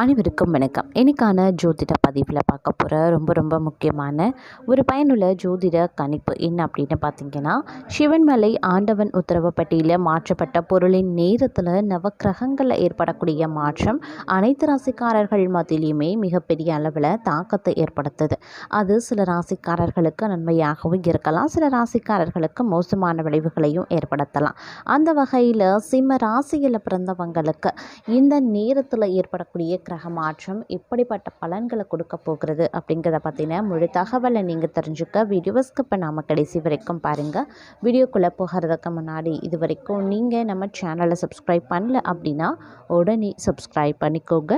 அனைவருக்கும் வணக்கம். இன்றைக்கான ஜோதிட பதிவில் பார்க்க போகிற ரொம்ப ரொம்ப முக்கியமான ஒரு பயனுள்ள ஜோதிட கணிப்பு என்ன அப்படின்னு பார்த்தீங்கன்னா சிவன்மலை ஆண்டவன் உத்தரவுப்பட்டியில் மாற்றப்பட்ட பொருளின் நேரத்தில் நவக்கிரகங்களில் ஏற்படக்கூடிய மாற்றம் அனைத்து ராசிக்காரர்கள் மத்தியிலையுமே மிகப்பெரிய அளவில் தாக்கத்தை ஏற்படுத்துது. அது சில ராசிக்காரர்களுக்கு நன்மையாகவும் இருக்கலாம் சில ராசிக்காரர்களுக்கு மோசமான விளைவுகளையும் ஏற்படுத்தலாம். அந்த வகையில் சிம்ம ராசியில் பிறந்தவங்களுக்கு இந்த நேரத்தில் ஏற்படக்கூடிய கிரக மாற்றம் எப்படிப்பட்ட பலன்களை கொடுக்க போகிறது அப்படிங்கிறத பற்றின முழு தகவலை நீங்கள் தெரிஞ்சுக்க வீடியோஸ்க்கு இப்போ நாம் கடைசி வரைக்கும் பாருங்கள் வீடியோக்குள்ளே போகிறதுக்கு முன்னாடி இது வரைக்கும் நீங்கள் நம்ம சேனலை சப்ஸ்கிரைப் பண்ணல அப்படின்னா உடனே சப்ஸ்கிரைப் பண்ணிக்கோங்க.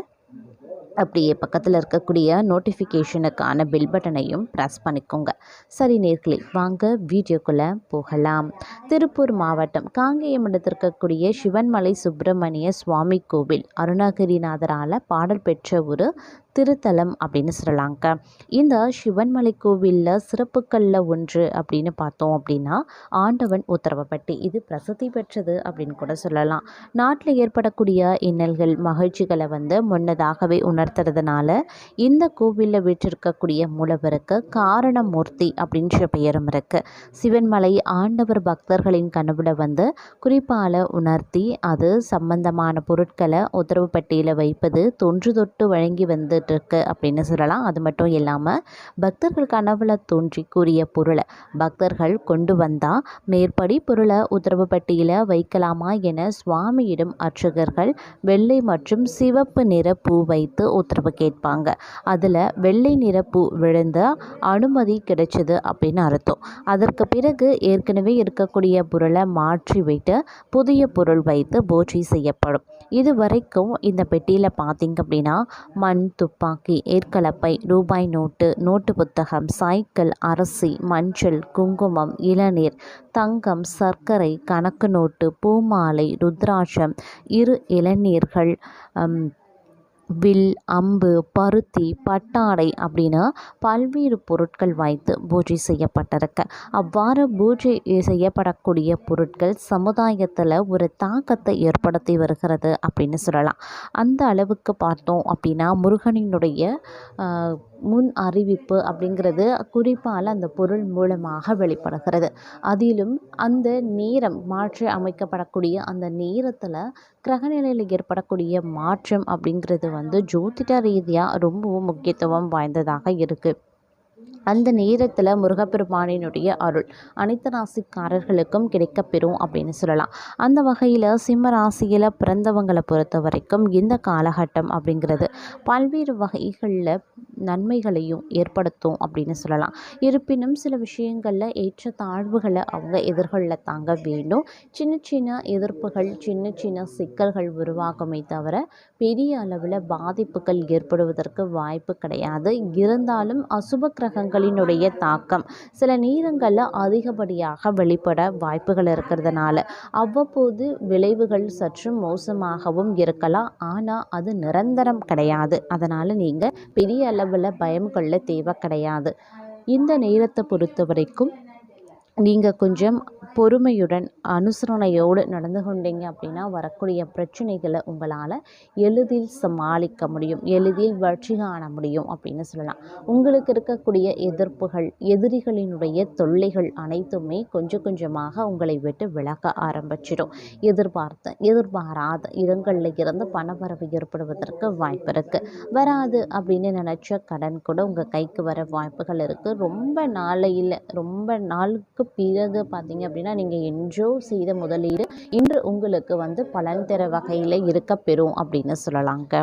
அப்படியே பக்கத்தில் இருக்கக்கூடிய நோட்டிஃபிகேஷனுக்கான பெல் பட்டனையும் ப்ரெஸ் பண்ணிக்கோங்க. சரி நேர்களை வாங்க வீடியோக்குள்ளே போகலாம். திருப்பூர் மாவட்டம் காங்கேயம் இருக்கக்கூடிய சிவன்மலை சுப்பிரமணிய சுவாமி கோவில் அருணகிரிநாதரால் பாடல் பெற்ற ஒரு திருத்தலம் அப்படின்னு சொல்லலாங்க இந்த சிவன்மலை கோவிலில் சிறப்புக்களில் ஒன்று அப்படின்னு பார்த்தோம் அப்படின்னா ஆண்டவன் உத்தரவப்பட்டு இது பிரசித்தி பெற்றது அப்படின்னு கூட சொல்லலாம். நாட்டில் ஏற்படக்கூடிய இன்னல்கள் மகிழ்ச்சிகளை வந்து முன்னதாகவே உணர்த்துறதுனால இந்த கோவிலில் வீற்றிருக்கக்கூடிய மூலவருக்கு காரணமூர்த்தி அப்படின்ற பெயரும் இருக்குது சிவன்மலை ஆண்டவர் பக்தர்களின் கனவுல வந்து குறிப்பால் உணர்த்தி அது சம்பந்தமான பொருட்களை உத்தரவு பட்டியலில் வைப்பது தொன்று தொட்டு வழங்கி வந்து இருக்கு அப்படின்னு சொல்லலாம். அது மட்டும் இல்லாமல் பக்தர்கள் கனவுல தோன்றி கூறிய பொருளை பக்தர்கள் கொண்டு வந்தால் மேற்படி பொருளை உத்தரவு பட்டியில் வைக்கலாமா என சுவாமியிடம் அர்ச்சகர்கள் வெள்ளை மற்றும் சிவப்பு நிற பூ வைத்து உத்தரவு கேட்பாங்க. அதில் வெள்ளை நிற பூ விழுந்த அனுமதி கிடைச்சது அப்படின்னு அர்த்தம். அதற்கு பிறகு ஏற்கனவே இருக்கக்கூடிய பொருளை மாற்றி விட்டு புதிய பொருள் வைத்து பூஜை செய்யப்படும். இது வரைக்கும் இந்த பெட்டியில் பார்த்திங்க அப்படின்னா மண் துப்பாக்கி ஏற்கலப்பை ரூபாய் நோட்டு நோட்டு புத்தகம் சைக்கிள் அரிசி மஞ்சள் குங்குமம் இளநீர் தங்கம் சர்க்கரை கணக்கு நோட்டு பூமாலை ருத்ராட்சம் இரு இளநீர்கள் வில் அம்பு பருத்தி பட்டாடை அப்படின்னு பல்வேறு பொருட்கள் வைத்து பூஜை செய்யப்பட்டிருக்கு. அவ்வாறு பூஜை செய்யப்படக்கூடிய பொருட்கள் சமுதாயத்தில் ஒரு தாக்கத்தை ஏற்படுத்தி வருகிறது அப்படின்னு சொல்லலாம். அந்த அளவுக்கு பார்த்தோம் அப்படின்னா முருகனினுடைய முன் அறிவிப்பு அப்படிங்கிறது குறிப்பால் அந்த பொருள் மூலமாக வெளிப்படுகிறது. அதிலும் அந்த நேரம் மாற்றி அமைக்கப்படக்கூடிய அந்த நேரத்தில் கிரகநிலையில் ஏற்படக்கூடிய மாற்றம் அப்படிங்கிறது வந்து ஜோதிட ரீதியாக ரொம்பவும் முக்கியத்துவம் வாய்ந்ததாக இருக்குது அந்த நேரத்தில் முருகப்பெருமானினுடைய அருள். அனைத்து ராசிக்காரர்களுக்கும் கிடைக்கப்பெறும் அப்படின்னு சொல்லலாம். அந்த வகையில் சிம்ம ராசியில் பிறந்தவங்களை பொறுத்த வரைக்கும் இந்த காலகட்டம் அப்படிங்கிறது பல்வேறு வகைகளில் நன்மைகளையும் ஏற்படுத்தும் அப்படின்னு சொல்லலாம். இருப்பினும் சில விஷயங்களில் ஏற்ற தாழ்வுகளை அவங்க எதிர்கொள்ள தாங்க வேண்டும். சின்ன சின்ன எதிர்ப்புகள் சின்ன சின்ன சிக்கல்கள் உருவாகுமே தவிர பெரிய அளவில் பாதிப்புகள் ஏற்படுவதற்கு வாய்ப்பு கிடையாது. இருந்தாலும் அசுப கிரகங்கள் கிரகங்களினுடைய தாக்கம். சில நேரங்களில் அதிகப்படியாக வெளிப்பட வாய்ப்புகள் இருக்கிறதுனால அவ்வப்போது விளைவுகள் சற்று மோசமாகவும் இருக்கலாம். ஆனால் அது நிரந்தரம் கிடையாது. அதனால் நீங்கள் பெரிய அளவில் பயம் கொள்ள தேவை கிடையாது. இந்த நேரத்தை பொறுத்த வரைக்கும் நீங்கள் கொஞ்சம் பொறுமையுடன் அனுசரணையோடு நடந்து கொண்டீங்க அப்படின்னா வரக்கூடிய பிரச்சனைகளை உங்களால் எளிதில் சமாளிக்க முடியும் எளிதில் வளர்ச்சி காண முடியும் அப்படின்னு சொல்லலாம். உங்களுக்கு இருக்கக்கூடிய எதிர்ப்புகள் எதிரிகளினுடைய தொல்லைகள் அனைத்துமே கொஞ்சம் கொஞ்சமாக உங்களை விட்டு விளக்க ஆரம்பிச்சிடும். எதிர்பார்த்த எதிர்பாராத இடங்களில் இருந்து பணவரவு ஏற்படுவதற்கு வாய்ப்பு இருக்குது வராது அப்படின்னு நினச்ச கடன் கூட உங்கள் கைக்கு வர வாய்ப்புகள் இருக்குது ரொம்ப நாளையில் ரொம்ப நாளுக்கு பிறகு பார்த்தீங்க அப்படின்னா நீங்கள் என்றோ செய்த முதலீடு இன்று உங்களுக்கு வந்து பலன் தர வகையில் இருக்க பெறும் அப்படின்னு சொல்லலாங்க.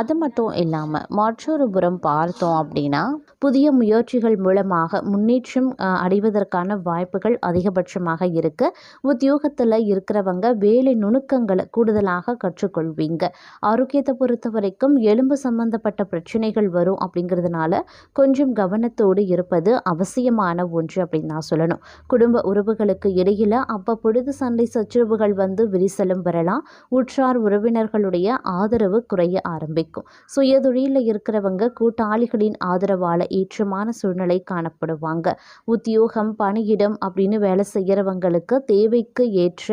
அது மட்டும் இல்லாமல் மற்றொரு புறம் பார்த்தோம் அப்படின்னா புதிய முயற்சிகள் மூலமாக முன்னேற்றம் அடைவதற்கான வாய்ப்புகள் அதிகபட்சமாக இருக்கு. உத்தியோகத்தில் இருக்கிறவங்க வேலை நுணுக்கங்களை கூடுதலாக கற்றுக்கொள்வீங்க. ஆரோக்கியத்தை பொறுத்த வரைக்கும் எலும்பு சம்பந்தப்பட்ட பிரச்சனைகள் வரும் அப்படிங்கிறதுனால கொஞ்சம் கவனத்தோடு இருப்பது அவசியமான ஒன்று அப்படின்னு நான் சொல்லணும். குடும்ப உறவுகளுக்கு இடையில் அவ்வப்பொழுது சண்டை சச்சரவுகள் வந்து விரிசலும் வரலாம் உற்றார் உறவினர்களுடைய ஆதரவு குறைய ஆரம்பிக்கும். சுயதொழிலில் இருக்கிறவங்க கூட்டாளிகளின் ஆதரவால் ஏற்றமான சூழ்நிலை காணப்படுவாங்க. உத்தியோகம் பணியிடம் அப்படின்னு வேலை செய்கிறவங்களுக்கு தேவைக்கு ஏற்ற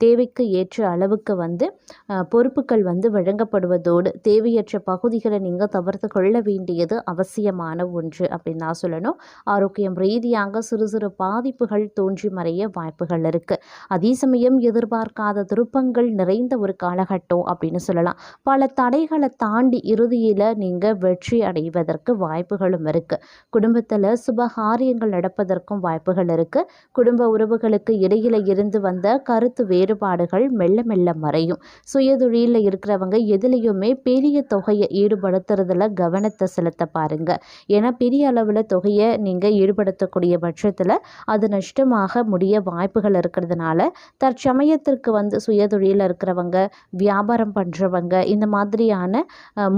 தேவைக்கு ஏற்ற அளவுக்கு வந்து பொறுப்புகள் வந்து வழங்கப்படுவதோடு தேவையற்ற பகுதிகளை நீங்கள் தவிர்த்து கொள்ள வேண்டியது அவசியமான ஒன்று அப்படின்னு தான் சொல்லணும். ஆரோக்கியம் ரீதியாக சிறு சிறு பாதிப்புகள் தோன்றி மறைய வாய்ப்புகள் இருக்குது அதே சமயம் எதிர்பார்க்காத திருப்பங்கள் நிறைந்த ஒரு காலகட்டம் அப்படின்னு சொல்லலாம். பல தடைகளை தாண்டி இறுதியில் நீங்கள் வெற்றி அடைவதற்கு வாய்ப்புகளும் இருக்குது குடும்பத்தில் சுபகாரியங்கள் நடப்பதற்கும் வாய்ப்புகள் இருக்குது குடும்ப உறவுகளுக்கு இடையில இருந்து வந்த கருத்து வேறுபாடுகள் மெல்ல மெல்ல மறையும். சுயதொழிலில் இருக்கிறவங்க எதுலேயுமே பெரிய தொகையை ஈடுபடுத்துறதுல கவனத்தை செலுத்த பாருங்க. ஏன்னா பெரிய அளவில் தொகையை நீங்கள் ஈடுபடுத்தக்கூடிய பட்சத்தில் அது நஷ்டமாக முடிய வாய்ப்புகள் இருக்கிறதுனால தற்சமயத்திற்கு வந்து சுயதொழிலில் இருக்கிறவங்க வியாபாரம் பண்ணுறவங்க இந்த மாதிரியான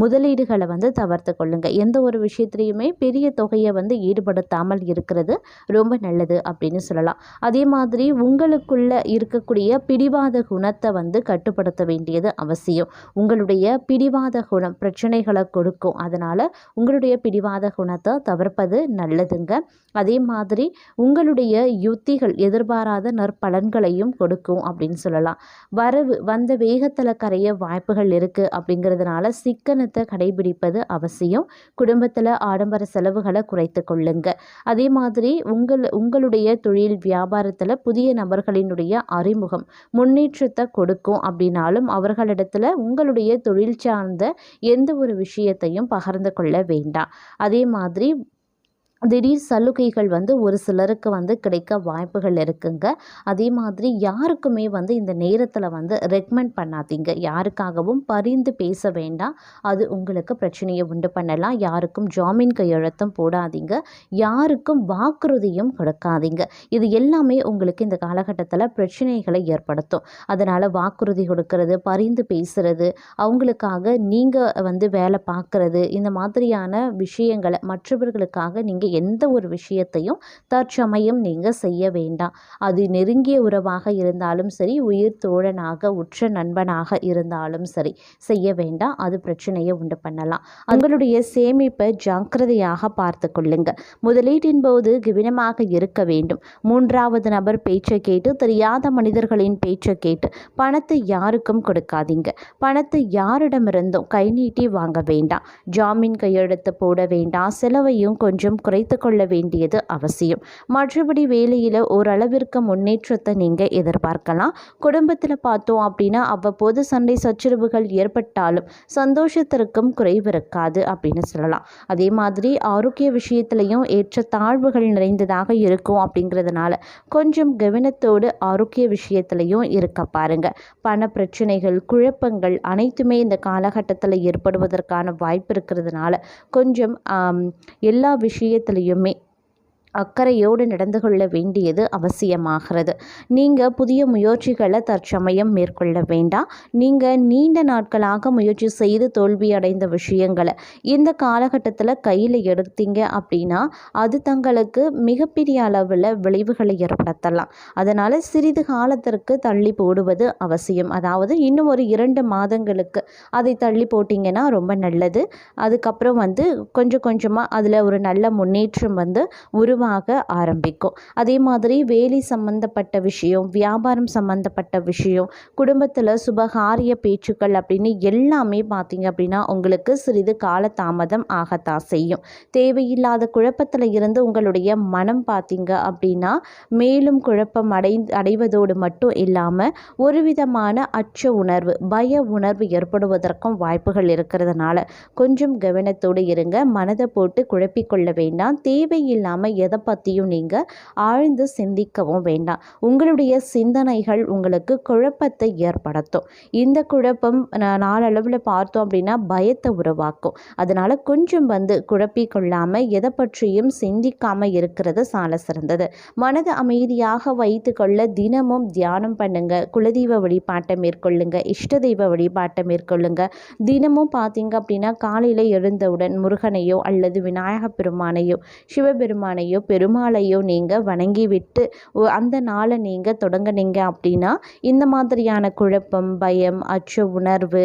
முதலீடுகளை வந்து தவிர்த்து கொள்ளுங்க. எந்த ஒரு விஷயத்துலையுமே பெரிய தொகையை வந்து ஈடுபடுத்தாமல் இருக்கிறது ரொம்ப நல்லது அப்படின்னு சொல்லலாம். அதே மாதிரி உங்களுக்குள்ள இருக்கக்கூடிய பிடிவாத குணத்தை வந்து கட்டுப்படுத்த வேண்டியது அவசியம். உங்களுடைய பிடிவாத குணம் பிரச்சனைகளை கொடுக்கும். அதனால் உங்களுடைய பிடிவாத குணத்தை தவிர்ப்பது நல்லதுங்க. அதே மாதிரி உங்களுடைய யுத்திகள் எதிர்பாராத நற்பலன்களையும் கொடுக்கும் அப்படின்னு சொல்லலாம். வரவு வந்த வேகத்தில் கரைய வாய்ப்புகள் இருக்குது அப்படிங்கிறதுனால சிக்கனத்தை கடைபிடிப்பது அவசியம். குடும்பத்தில் ஆடம்பர செலவுகளை குறைத்து கொள்ளுங்க. அதே மாதிரி உங்கள் உங்களுடைய தொழில் வியாபாரத்தில் புதிய நபர்களினுடைய அறிமுகம் முன்னேற்றத்தை கொடுக்கும் அப்படின்னாலும் அவர்களிடத்தில் உங்களுடைய தொழில் சார்ந்த எந்த ஒரு விஷயத்தையும் பகிர்ந்து கொள்ள வேண்டாம். அதே மாதிரி திடீர் சலுகைகள் வந்து ஒரு சிலருக்கு வந்து கிடைக்க வாய்ப்புகள் இருக்குங்க. அதே மாதிரி யாருக்குமே வந்து இந்த நேரத்தில் வந்து ரெக்கமெண்ட் பண்ணாதீங்க. யாருக்காகவும் பரிந்து பேச வேண்டாம். அது உங்களுக்கு பிரச்சனையை உண்டு பண்ணலாம். யாருக்கும் ஜாமீன் கையெழுத்தும் போடாதீங்க. யாருக்கும் வாக்குறுதியும் கொடுக்காதீங்க. இது எல்லாமே உங்களுக்கு இந்த காலகட்டத்தில் பிரச்சனைகளை ஏற்படுத்தும். அதனால் வாக்குறுதி கொடுக்கறது பரிந்து பேசுறது அவங்களுக்காக நீங்கள் வந்து வேலை பார்க்குறது இந்த மாதிரியான விஷயங்களை மற்றவர்களுக்காக நீங்கள் எந்த ஒரு விஷயத்தையும் தற்சமயம் நீங்கள் செய்ய வேண்டாம். அது நெருங்கிய உறவாக இருந்தாலும் சரி உயிர் தோழனாக உற்ற நண்பனாக இருந்தாலும் சரி செய்ய வேண்டாம். அது பிரச்சனையை உண்டு பண்ணலாம். உங்களுடைய சேமிப்பை ஜாக்கிரதையாக பார்த்து கொள்ளுங்க. முதலீட்டின் போது கவனமாக இருக்க வேண்டும். மூன்றாவது நபர் பேச்சை கேட்டு தெரியாத மனிதர்களின் பேச்சை கேட்டு பணத்தை யாருக்கும் கொடுக்காதீங்க. பணத்தை யாரிடமிருந்தும் கை நீட்டி வாங்க வேண்டாம். ஜாமீன் கையெழுத்து போட வேண்டாம். செலவையும் கொஞ்சம் குறை குறைத்து கொள்ள வேண்டியது அவசியம். மற்றபடி வேலையில் ஓரளவிற்கு முன்னேற்றத்தை நீங்கள் எதிர்பார்க்கலாம். குடும்பத்தில் பார்த்தோம் அப்படின்னா அவ்வப்போது சண்டை சச்சரவுகள் ஏற்பட்டாலும் சந்தோஷத்திற்கும் குறைவு இருக்காது அப்படின்னு சொல்லலாம். அதே மாதிரி ஆரோக்கிய விஷயத்திலையும் ஏற்ற தாழ்வுகள் நிறைந்ததாக இருக்கும் அப்படிங்கிறதுனால கொஞ்சம் கவனத்தோடு ஆரோக்கிய விஷயத்திலையும் இருக்க பாருங்க. பண பிரச்சனைகள் குழப்பங்கள் அனைத்துமே இந்த காலகட்டத்தில் ஏற்படுவதற்கான வாய்ப்பு இருக்கிறதுனால கொஞ்சம் எல்லா விஷயத்திலும் விஷயத்துலையுமே அக்கறையோடு நடந்து கொள்ள வேண்டியது அவசியமாகிறது. நீங்கள் புதிய முயற்சிகளை தற்சமயம் மேற்கொள்ள வேண்டாம். நீங்கள் நீண்ட நாட்களாக முயற்சி செய்து தோல்வி அடைந்த விஷயங்களை இந்த காலகட்டத்தில் கையில் எடுத்தீங்க அப்படின்னா அது தங்களுக்கு மிகப்பெரிய அளவில் விளைவுகளை ஏற்படுத்தலாம். அதனால் சிறிது காலத்திற்கு தள்ளி போடுவது அவசியம். அதாவது இன்னும் ஒரு இரண்டு மாதங்களுக்கு அதை தள்ளி போட்டிங்கன்னா ரொம்ப நல்லது. அதுக்கப்புறம் வந்து கொஞ்சம் கொஞ்சமாக அதில் ஒரு நல்ல முன்னேற்றம் வந்து உருவ உருவாக ஆரம்பிக்கும். அதே மாதிரி வேலை சம்மந்தப்பட்ட விஷயம் வியாபாரம் சம்மந்தப்பட்ட விஷயம் குடும்பத்தில் சுபகாரிய பேச்சுக்கள் அப்படின்னு எல்லாமே பார்த்தீங்க அப்படின்னா உங்களுக்கு சிறிது காலதாமதம் ஆகத்தான் செய்யும். தேவையில்லாத குழப்பத்தில் இருந்து உங்களுடைய மனம் பார்த்தீங்க அப்படின்னா மேலும் குழப்பம் அடை அடைவதோடு மட்டும் இல்லாமல் ஒரு விதமான அச்ச உணர்வு பய உணர்வு ஏற்படுவதற்கும் வாய்ப்புகள் இருக்கிறதுனால கொஞ்சம் கவனத்தோடு இருங்க. மனதை போட்டு குழப்பிக்கொள்ள வேண்டாம். தேவையில்லாமல் எதை பற்றியும் நீங்கள் ஆழ்ந்து சிந்திக்கவும் வேண்டாம். உங்களுடைய சிந்தனைகள் உங்களுக்கு குழப்பத்தை ஏற்படுத்தும். இந்த குழப்பம் நாளளவில் பார்த்தோம் அப்படின்னா பயத்தை உருவாக்கும். அதனால் கொஞ்சம் வந்து குழப்பிக்கொள்ளாமல் எதை பற்றியும் சிந்திக்காமல் இருக்கிறது சால சிறந்தது. மனது அமைதியாக வைத்து கொள்ள தினமும் தியானம் பண்ணுங்க. குலதெய்வ வழிபாட்டை மேற்கொள்ளுங்க. இஷ்ட தெய்வ வழிபாட்டை மேற்கொள்ளுங்க. தினமும் பார்த்தீங்க அப்படின்னா காலையில் எழுந்தவுடன் முருகனையோ அல்லது விநாயக பெருமானையோ சிவபெருமானையோ பெருமாளையோ நீங்கள் வணங்கிவிட்டு அந்த நாளை நீங்கள் தொடங்கினீங்க அப்படின்னா இந்த மாதிரியான குழப்பம் பயம் அச்ச உணர்வு